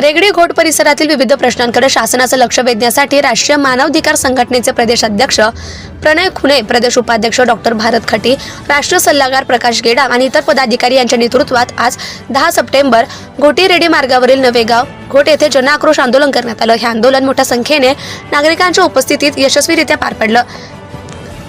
रेगडी घोट परिसरातील विविध प्रश्नांकडे शासनाचं लक्ष वेधण्यासाठी राष्ट्रीय मानवाधिकार संघटनेचे प्रदेश अध्यक्ष प्रणय खुने प्रदेश उपाध्यक्ष डॉक्टर भारत खटी राष्ट्रीय सल्लागार प्रकाश गेडाम आणि इतर पदाधिकारी यांच्या नेतृत्वात आज दहा सप्टेंबर घोटी रेडी मार्गावरील नवेगाव घोट येथे जनआक्रोश आंदोलन करण्यात आलं. हे आंदोलन मोठ्या संख्येने नागरिकांच्या उपस्थितीत यशस्वीरित्या पार पडलं.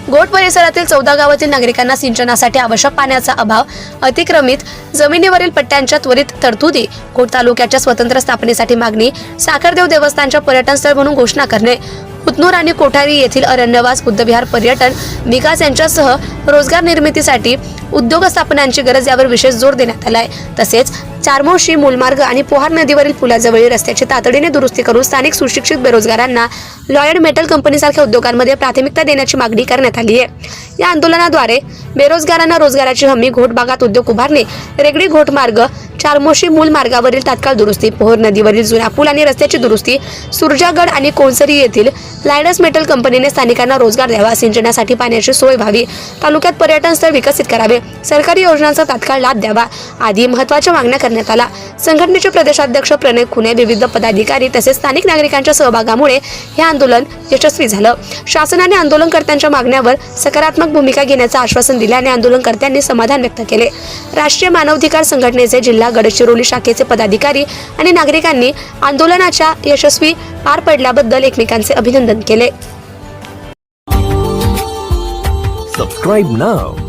गोट परिसरातील चौदा गावातील नागरिकांना सिंचनासाठी आवश्यक पाण्याचा अभाव अतिक्रमित जमिनीवरील पट्ट्यांच्या त्वरित तरतुदी गोट तालुक्याच्या स्वतंत्र स्थापनेसाठी मागणी साखरदेव देवस्थानच्या पर्यटन स्थळ म्हणून घोषणा करणे उतनूर आणि कोठारी येथील अरण्यवास बुद्धविहार पर्यटन विकास यांच्यासह रोजगार निर्मितीसाठी उद्योग स्थापनांची गरज यावर विशेष जोर देण्यात आलाय. तसेच चारमोशी मूलमार्ग आणि पोहार नदीवरील पुलाजवळील रस्त्याची तातडीने दुरुस्ती करून स्थानिक सुशिक्षित बेरोजगारांना लॉयड मेटल कंपनीसारख्या उद्योगांमध्ये प्राथमिकता देण्याची मागणी करण्यात आली आहे. या आंदोलनाद्वारे बेरोजगारांना रोजगाराची हमी घोट भागात उद्योग उभारणे रेगडी घोट मार्ग चारमोशी मूल मार्गावरील तात्काळ दुरुस्ती पोहर नदीवरील जुन्या पूल आणि रस्त्याची दुरुस्ती सुरजागड आणि कोणसरी येथील लायडस मेटल कंपनीने स्थानिकांना रोजगार द्यावा सिंचनासाठी पाण्याची सोय व्हावी तालुक्यात पर्यटन स्थळ विकसित करावे सरकारी योजनांचा तात्काळ लाभ द्यावा आदी महत्त्वाच्या मागण्या करण्यात आला संघटनेचे प्रदेशाध्यक्ष प्रणय खुने विविध पदाधिकारी तसेच स्थानिक नागरिकांच्या सहभागामुळे हे आंदोलन यशस्वी झालं. शासनाने आंदोलनकर्त्यांच्या मागण्यावर सकारात्मक भूमिका घेण्याचं आश्वासन दिल्याने आंदोलनकर्त्यांनी समाधान व्यक्त केले. राष्ट्रीय मानवाधिकार संघटनेचे जिल्हा गडचिरोली शाखेचे पदाधिकारी आणि नागरिकांनी आंदोलनाच्या यशस्वी पार पडल्याबद्दल एकमेकांचे अभिनंदन केले. Subscribe now.